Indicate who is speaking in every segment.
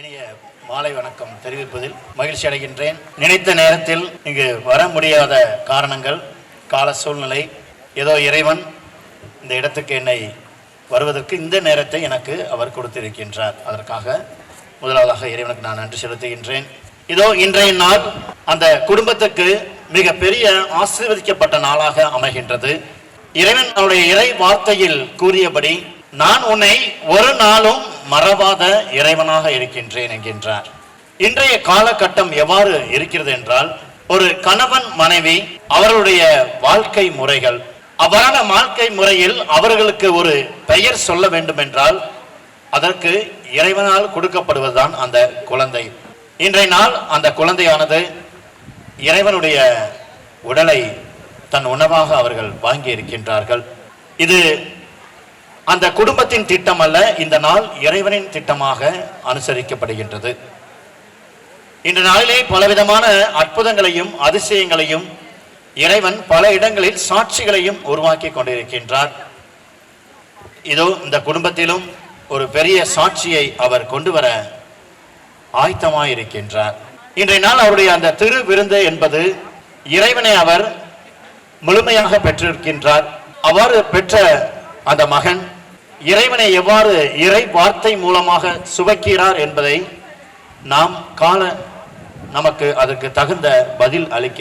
Speaker 1: இனிய மாலை வணக்கம் தெரிவிப்பதில் மகிழ்ச்சி அடைகின்றேன். நினைத்த நேரத்தில் இங்கு வர முடியாத காரணங்கள் கால சூழ்நிலை ஏதோ இறைவன் இந்த இடத்துக்கு என்னை வருவதற்கு இந்த நேரத்தை எனக்கு அவர் கொடுத்திருக்கின்றார். அதற்காக முதலாவதாக இறைவனுக்கு நான் நன்றி செலுத்துகின்றேன். இதோ இன்றைய நாள் அந்த குடும்பத்துக்கு மிக பெரிய ஆசீர்வதிக்கப்பட்ட நாளாக அமைகின்றது. இறைவன் அவருடைய இறை வார்த்தையில் கூறியபடி நான் உன்னை ஒரு நாளும் மறவாத இறைவனாக இருக்கின்றேன் என்கின்றார். இன்றைய காலகட்டம் எவ்வாறு இருக்கிறது என்றால் ஒரு கணவன் மனைவி அவர்களுடைய வாழ்க்கை முறைகள். அவ்வாறான வாழ்க்கை முறையில் அவர்களுக்கு ஒரு பெயர் சொல்ல வேண்டும் என்றால் அதற்கு இறைவனால் கொடுக்கப்படுவதுதான் அந்த குழந்தை. இன்றைய நாள் அந்த குழந்தையானது இறைவனுடைய உடலை தன் உணவாக அவர்கள் வாங்கி இருக்கின்றார்கள் இது அந்த குடும்பத்தின் திட்டம் அல்ல இந்த நாள் இறைவனின் திட்டமாக அனுசரிக்கப்படுகின்றது. இன்று நாளிலே பலவிதமான அற்புதங்களையும் அதிசயங்களையும் இறைவன் பல இடங்களில் சாட்சிகளையும் உருவாக்கி கொண்டிருக்கின்றார். இதோ இந்த குடும்பத்திலும் ஒரு பெரிய சாட்சியை அவர் கொண்டு வர ஆயத்தமாயிருக்கின்றார். இன்றைய நாள் அவருடைய அந்த திரு விருந்து என்பது இறைவனை அவர் முழுமையாக பெற்றிருக்கின்றார். அவ்வாறு பெற்ற அந்த மகன் இறைவனை எவ்வாறு இறை வார்த்தை மூலமாக சுவைக்கிறார் என்பதை நாம் காண நமக்கு அதற்கு தகுந்த பதில் அளிக்க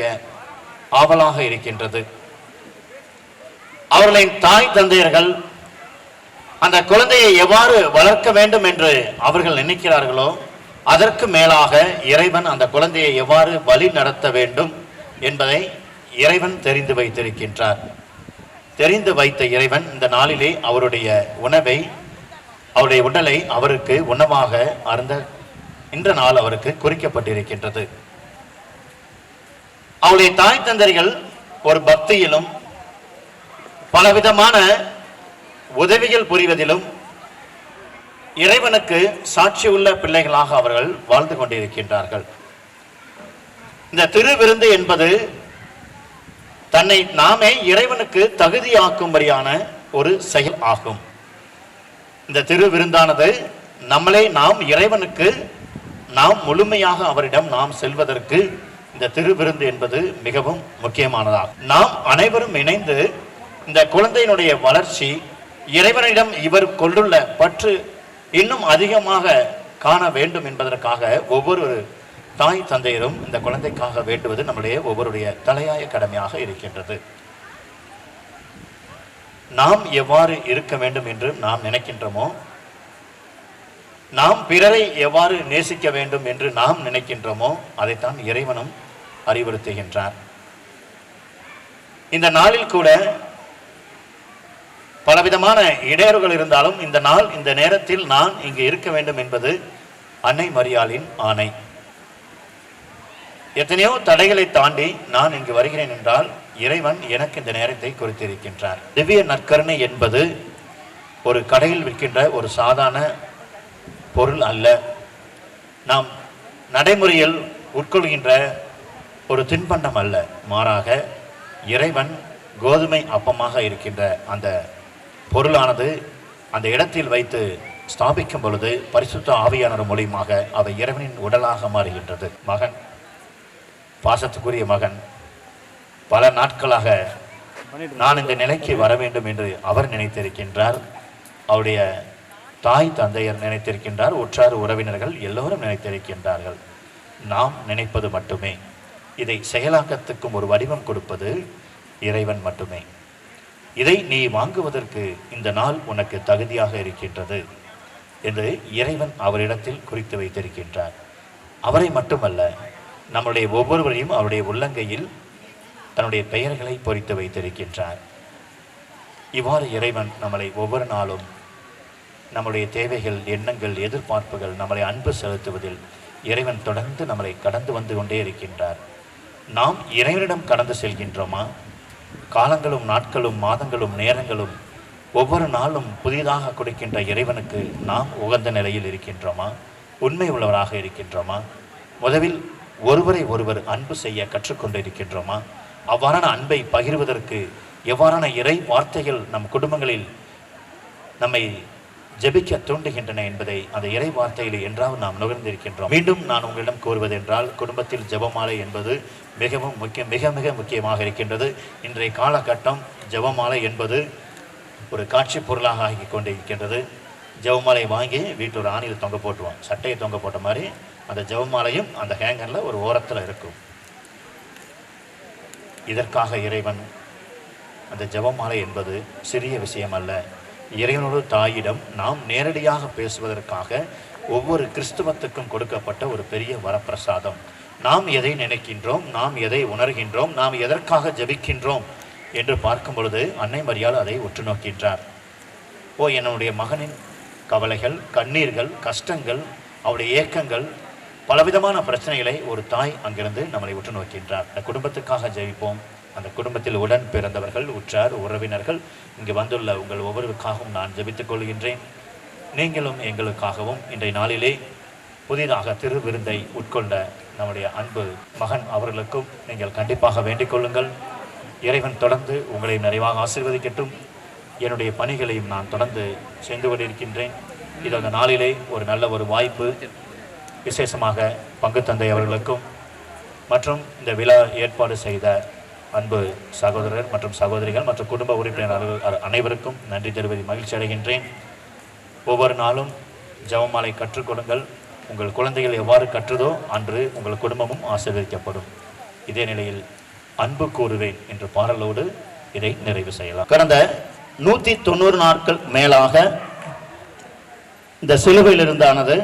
Speaker 1: ஆவலாக இருக்கின்றது. அவர்களின் தாய் தந்தையர்கள் அந்த குழந்தையை எவ்வாறு வளர்க்க வேண்டும் என்று அவர்கள் நினைக்கிறார்களோ அதற்கு மேலாக இறைவன் அந்த குழந்தையை எவ்வாறு வழி நடத்த வேண்டும் என்பதை இறைவன் தெரிந்து வைத்திருக்கின்றார். தெரிந்து வைத்த இறைவன் இந்த நாளிலே அவருடைய உணவை அவருடைய உடலை அவருக்கு உணவாக அருந்த இன்ற நாள் அவருக்கு குறிக்கப்பட்டிருக்கின்றது. அவருடைய தாய் தந்தர்கள் ஒரு பக்தியிலும் பலவிதமான உதவிகள் புரிவதிலும் இறைவனுக்கு சாட்சி உள்ள பிள்ளைகளாக அவர்கள் வாழ்ந்து கொண்டிருக்கின்றார்கள். இந்த திருவிருந்து என்பது தன்னை நாமே இறைவனுக்கு தகுதியாக்கும்படியான ஒரு செயல் ஆகும். இந்த திருவிருந்தானது நம்மளே நாம் இறைவனுக்கு நாம் முழுமையாக அவரிடம் நாம் செல்வதற்கு இந்த திருவிருந்து என்பது மிகவும் முக்கியமானதாகும். நாம் அனைவரும் இணைந்து இந்த குழந்தையினுடைய வளர்ச்சி இறைவனிடம் இவர் கொண்டுள்ள பற்று இன்னும் அதிகமாக காண வேண்டும் என்பதற்காக ஒவ்வொரு தாய் தந்தையரும் இந்த குழந்தைக்காக வேண்டுவது நம்முடைய ஒவ்வொருடைய தலையாய கடமையாக இருக்கின்றது. நாம் எவ்வாறு இருக்க வேண்டும் என்று நாம் நினைக்கின்றோமோ நாம் பிறரை எவ்வாறு நேசிக்க வேண்டும் என்று நாம் நினைக்கின்றோமோ அதைத்தான் இறைவனும் அறிவுறுத்துகின்றார். இந்த நாளில் கூட பலவிதமான இடையூறுகள் இருந்தாலும் இந்த நாள் இந்த நேரத்தில் நான் இங்கு இருக்க வேண்டும் என்பது அன்னை மரியாளின் ஆணை. எத்தனையோ தடைகளை தாண்டி நான் இங்கு வருகிறேன் என்றால் இறைவன் எனக்கு இந்த நேரத்தை குறித்திருக்கின்றார். திவ்ய நற்கருணை என்பது ஒரு கடையில் விற்கின்ற ஒரு சாதாரண பொருள் அல்ல. நாம் நடைமுறையில் உட்கொள்கின்ற ஒரு தின்பண்டம் அல்ல. மாறாக இறைவன் கோதுமை அப்பமாக இருக்கின்ற அந்த பொருளானது அந்த இடத்தில் வைத்து ஸ்தாபிக்கும் பொழுது பரிசுத்த ஆவியானவர் மூலியமாக அவை இறைவனின் உடலாக மாறுகின்றது. மகன் பாசத்துக்குரிய மகன். பல நாட்களாக நான் இந்த நிலைக்கு வர வேண்டும் என்று அவர் நினைத்திருக்கின்றார். அவருடைய தாய் தந்தையர் நினைத்திருக்கின்றார். உற்றார் உறவினர்கள் எல்லோரும் நினைத்திருக்கின்றார்கள். நாம் நினைப்பது மட்டுமே. இதை செயலாக்கத்துக்கும் ஒரு வடிவம் கொடுப்பது இறைவன் மட்டுமே. இதை நீ வாங்குவதற்கு இந்த நாள் உனக்கு தகுதியாக இருக்கின்றது என்று இறைவன் அவரிடத்தில் குறித்து வைத்திருக்கின்றார். அவரை மட்டுமல்ல நம்முடைய ஒவ்வொருவரையும் அவருடைய உள்ளங்கையில் தன்னுடைய பெயர்களை பொறித்து வைத்திருக்கின்றார். இவ்வாறு இறைவன் நம்மளை ஒவ்வொரு நாளும் நம்முடைய தேவைகள் எண்ணங்கள் எதிர்பார்ப்புகள் நம்மளை அன்பு செலுத்துவதில் இறைவன் தொடர்ந்து நம்மளை கடந்து வந்து கொண்டே இருக்கின்றார். நாம் இறைவனிடம் கடந்து செல்கின்றோமா? காலங்களும் நாட்களும் மாதங்களும் நேரங்களும் ஒவ்வொரு நாளும் புதிதாக கொடுக்கின்ற இறைவனுக்கு நாம் உகந்த நிலையில் இருக்கின்றோமா? உண்மை உள்ளவராக இருக்கின்றோமா? முதலில் ஒருவரை ஒருவர் அன்பு செய்ய கற்றுக்கொண்டு இருக்கின்றோமா அவ்வாறான அன்பை பகிர்வதற்கு எவ்வாறான இறை வார்த்தைகள் நம் குடும்பங்களில் நம்மை ஜெபிக்க தூண்டுகின்றன என்பதை அந்த இறை வார்த்தையில் என்றாவது நாம் நுகர்ந்திருக்கின்றோம். மீண்டும் நான் உங்களிடம் கூறுவது என்றால் குடும்பத்தில் ஜெபமாலை என்பது மிகவும் முக்கிய மிக மிக முக்கியமாக இருக்கின்றது. இன்றைய காலகட்டம் ஜெபமாலை என்பது ஒரு காட்சி பொருளாக ஆகி கொண்டிருக்கின்றது. ஜெபமாலை வாங்கி வீட்டு ஒரு ஆணியில் தொங்க போட்டுருவோம் சட்டையை தொங்க போட்ட மாதிரி அந்த ஜெபமாலையும் அந்த ஹேங்கரில் ஒரு ஓரத்தில் இருக்கும். இதற்காக இறைவன் அந்த ஜெபமாலை என்பது சிறிய விஷயம் அல்ல இறைவனோடு தாயிடம் நாம் நேரடியாக பேசுவதற்காக ஒவ்வொரு கிறிஸ்துவத்துக்கும் கொடுக்கப்பட்ட ஒரு பெரிய வரப்பிரசாதம். நாம் எதை நினைக்கின்றோம்? நாம் எதை உணர்கின்றோம்? நாம் எதற்காக ஜெபிக்கின்றோம்? என்று பார்க்கும் பொழுது அன்னை மரியாள் அதை உற்று நோக்கின்றார். ஓ என்னுடைய மகனின் கவலைகள் கண்ணீர்கள் கஷ்டங்கள் அவருடைய ஏக்கங்கள் பலவிதமான பிரச்சனைகளை ஒரு தாய் அங்கிருந்து நம்மளை உற்று நோக்கின்றார். அந்த குடும்பத்துக்காக ஜெயிப்போம். அந்த குடும்பத்தில் உடன் பிறந்தவர்கள் உற்றார் உறவினர்கள் இங்கு வந்துள்ள உங்கள் ஒவ்வொருவருக்காகவும் நான் ஜெபித்துக் கொள்கின்றேன். நீங்களும் எங்களுக்காகவும் இன்றைய நாளிலே புதிதாக திருவிருந்தை உட்கொண்ட நம்முடைய அன்பு மகன் அவர்களுக்கும் நீங்கள் கண்டிப்பாக வேண்டிக் கொள்ளுங்கள். இறைவன் தொடர்ந்து உங்களை நிறைவாக ஆசீர்வதிக்கட்டும். என்னுடைய பணிகளையும் நான் தொடர்ந்து செய்து கொண்டிருக்கின்றேன். இது அந்த நாளிலே ஒரு நல்ல ஒரு வாய்ப்பு. விசேஷமாக பங்கு தந்தை அவர்களுக்கும் மற்றும் இந்த விழா ஏற்பாடு செய்த அன்பு சகோதரர் மற்றும் சகோதரிகள் மற்றும் குடும்ப உறுப்பினர்கள் அனைவருக்கும் நன்றி தெரிவதை மகிழ்ச்சி அடைகின்றேன். ஒவ்வொரு நாளும் ஜெபமாலை கற்றுக்கொடுங்கள் உங்கள் குழந்தைகள் எவ்வாறு கற்றுதோ அன்று உங்கள் குடும்பமும் ஆசீர்வதிக்கப்படும். இதே நிலையில் அன்பு கூறுவேன் என்ற பாடலோடு இதை நிறைவு செய்யலாம். கடந்த நூற்றி தொண்ணூறு நாட்கள் மேலாக இந்த சிலுவையிலிருந்தானது